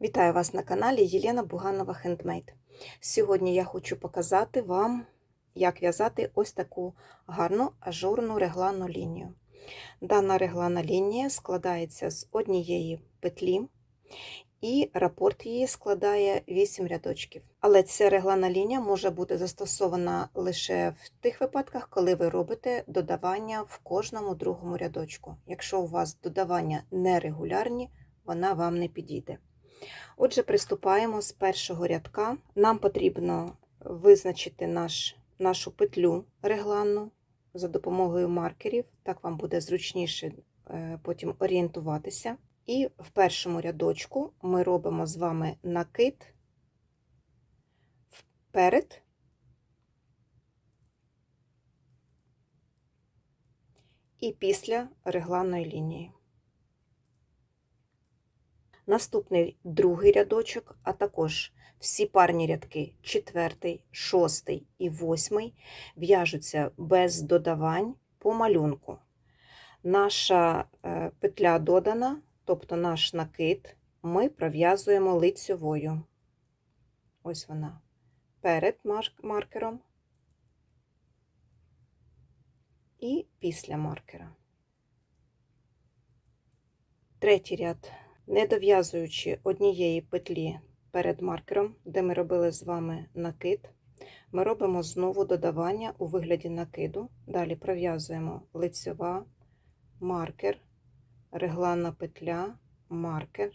Вітаю вас на каналі Єлена Буганова Хендмейд. Сьогодні я хочу показати вам, як в'язати ось таку гарну ажурну регланну лінію. Дана регланна лінія складається з однієї петлі, і рапорт її складає 8 рядочків. Але ця регланна лінія може бути застосована лише в тих випадках, коли ви робите додавання в кожному другому рядочку. Якщо у вас додавання нерегулярні, вона вам не підійде. Отже, приступаємо з першого рядка. Нам потрібно визначити наш, нашу петлю регланну за допомогою маркерів, так вам буде зручніше е, потім орієнтуватися. І в першому рядочку ми робимо з вами накид вперед і після регланної лінії. Наступний другий рядочок, а також всі парні рядки, четвертий, шостий і восьмий, в'яжуться без додавань по малюнку. Наша е, петля додана, тобто наш накид, ми пров'язуємо лицьовою. Ось вона перед маркером і після маркера. Третій ряд не дов'язуючи однієї петлі перед маркером, де ми робили з вами накид, ми робимо знову додавання у вигляді накиду. Далі пров'язуємо лицьова, маркер, регланна петля, маркер,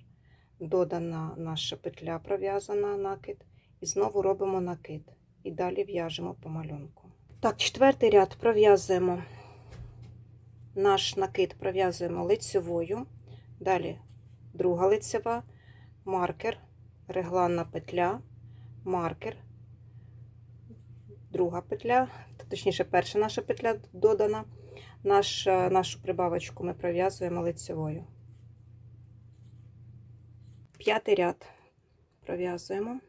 додана наша петля пров'язана накид, і знову робимо накид. І далі в'яжемо по малюнку. Так, четвертий ряд пров'язуємо наш накид пров'язуємо лицьовою, далі друга лицева, маркер, регланна петля, маркер, друга петля, точніше, перша наша петля додана. Наш, Нашу прибавочку ми пров'язуємо лицевою. П'ятий ряд пров'язуємо,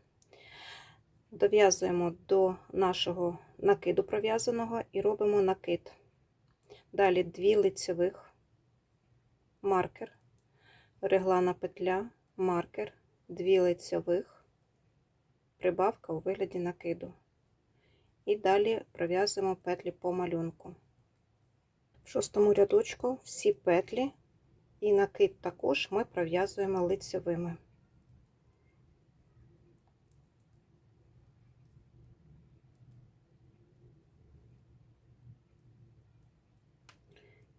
дов'язуємо до нашого накиду пров'язаного і робимо накид. Далі дві лицевих, маркер, реглана петля, маркер, дві лицьових, прибавка у вигляді накиду. І далі пров'язуємо петлі по малюнку. В шостому рядочку всі петлі і накид також ми пров'язуємо лицьовими.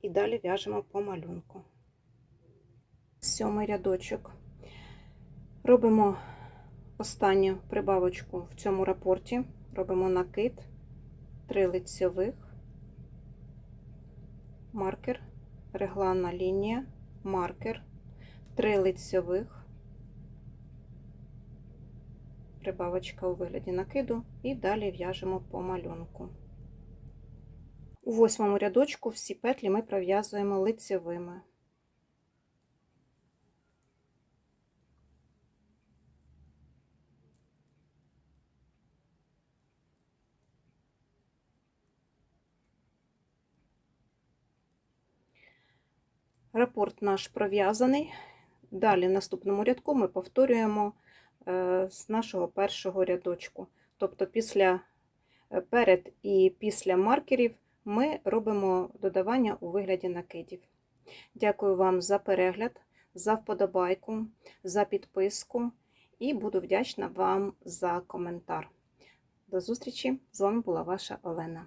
І далі в'яжемо по малюнку сьомий рядочок. Робимо останню прибавочку в цьому рапорті, робимо накид, три лицьових, маркер, регланна лінія, маркер, три лицьових, прибавочка у вигляді накиду, і далі в'яжемо по малюнку. У восьмому рядочку всі петлі ми пров'язуємо лицевими. Рапорт наш пров'язаний. Далі, в наступному рядку, ми повторюємо е, з нашого першого рядочку. Тобто, після е, перед і після маркерів ми робимо додавання у вигляді накидів. Дякую вам за перегляд, за вподобайку, за підписку і буду вдячна вам за коментар. До зустрічі! З вами була ваша Олена.